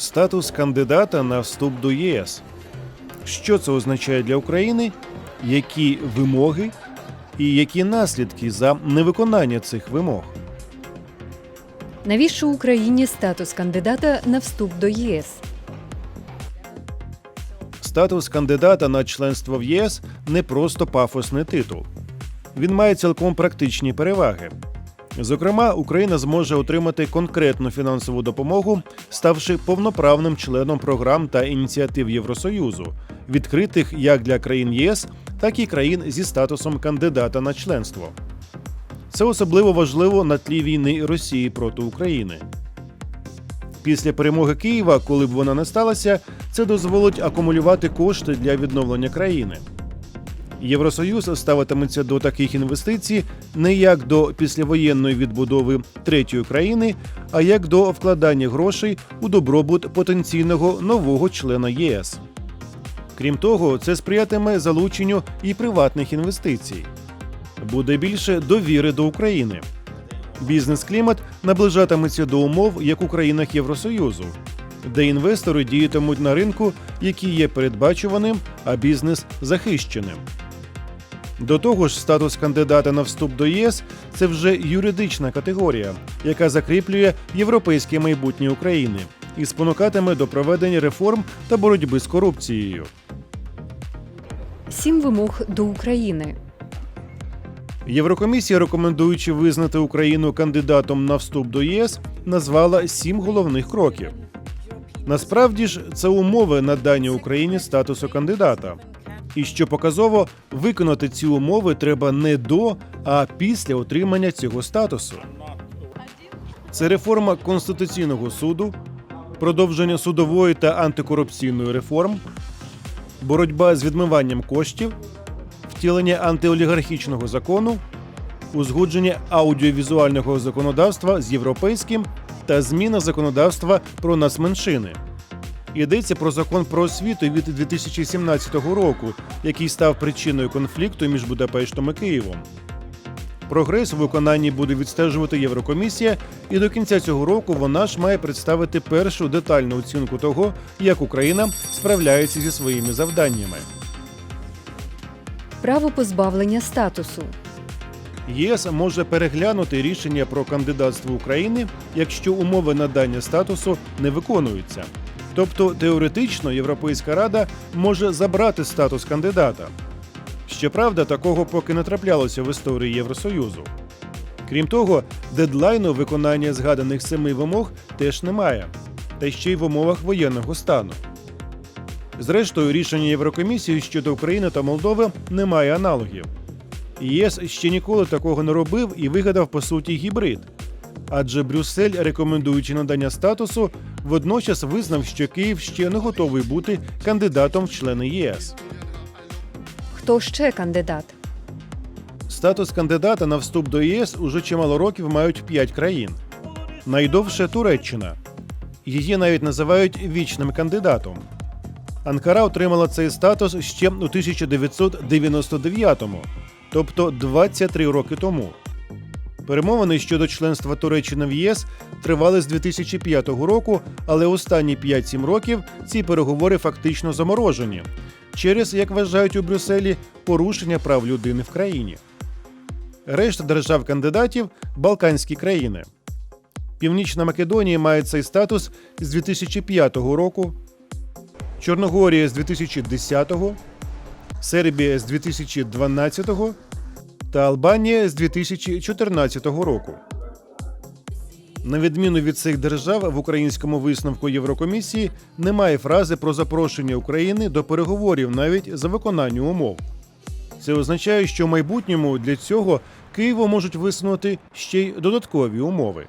Статус кандидата на вступ до ЄС. Що це означає для України? Які вимоги і які наслідки за невиконання цих вимог? Навіщо Україні статус кандидата на вступ до ЄС? Статус кандидата на членство в ЄС не просто пафосний титул. Він має цілком практичні переваги. Зокрема, Україна зможе отримати конкретну фінансову допомогу, ставши повноправним членом програм та ініціатив Євросоюзу, відкритих як для країн ЄС, так і країн зі статусом кандидата на членство. Це особливо важливо на тлі війни Росії проти України. Після перемоги Києва, коли б вона не сталася, це дозволить акумулювати кошти для відновлення країни. Євросоюз ставитиметься до таких інвестицій не як до післявоєнної відбудови третьої країни, а як до вкладання грошей у добробут потенційного нового члена ЄС. Крім того, це сприятиме залученню і приватних інвестицій. Буде більше довіри до України. Бізнес-клімат наближатиметься до умов, як у країнах Євросоюзу, де інвестори діятимуть на ринку, який є передбачуваним, а бізнес захищеним. До того ж, статус кандидата на вступ до ЄС це вже юридична категорія, яка закріплює європейське майбутнє України і спонукатиме до проведення реформ та боротьби з корупцією. Сім вимог до України. Єврокомісія, рекомендуючи визнати Україну кандидатом на вступ до ЄС, назвала сім головних кроків. Насправді ж, це умови надання Україні статусу кандидата. І що показово, виконати ці умови треба не до, а після отримання цього статусу. Це реформа Конституційного суду, продовження судової та антикорупційної реформ, боротьба з відмиванням коштів, втілення антиолігархічного закону, узгодження аудіовізуального законодавства з європейським та зміна законодавства про нацменшини. Йдеться про закон про освіту від 2017 року, який став причиною конфлікту між Будапештом і Києвом. Прогрес у виконанні буде відстежувати Єврокомісія, і до кінця цього року вона ж має представити першу детальну оцінку того, як Україна справляється зі своїми завданнями. Право позбавлення статусу. ЄС може переглянути рішення про кандидатство України, якщо умови надання статусу не виконуються. Тобто теоретично Європейська рада може забрати статус кандидата. Щоправда, такого поки не траплялося в історії Євросоюзу. Крім того, дедлайну виконання згаданих семи вимог теж немає, та ще й в умовах воєнного стану. Зрештою, рішення Єврокомісії щодо України та Молдови немає аналогів. ЄС ще ніколи такого не робив і вигадав по суті гібрид. Адже Брюссель, рекомендуючи надання статусу, водночас визнав, що Київ ще не готовий бути кандидатом в члени ЄС. Хто ще кандидат? Статус кандидата на вступ до ЄС уже чимало років мають п'ять країн. Найдовше Туреччина. Її навіть називають вічним кандидатом. Анкара отримала цей статус ще у 1999-му, тобто 23 роки тому. Перемовини щодо членства Туреччини в ЄС тривали з 2005 року, але останні 5-7 років ці переговори фактично заморожені через, як вважають у Брюсселі, порушення прав людини в країні. Решта держав-кандидатів Балканські країни. Північна Македонія має цей статус з 2005 року, Чорногорія з 2010, Сербія з 2012 та Албанія з 2014 року. На відміну від цих держав, в українському висновку Єврокомісії немає фрази про запрошення України до переговорів навіть за виконання умов. Це означає, що в майбутньому для цього Києву можуть висунути ще й додаткові умови.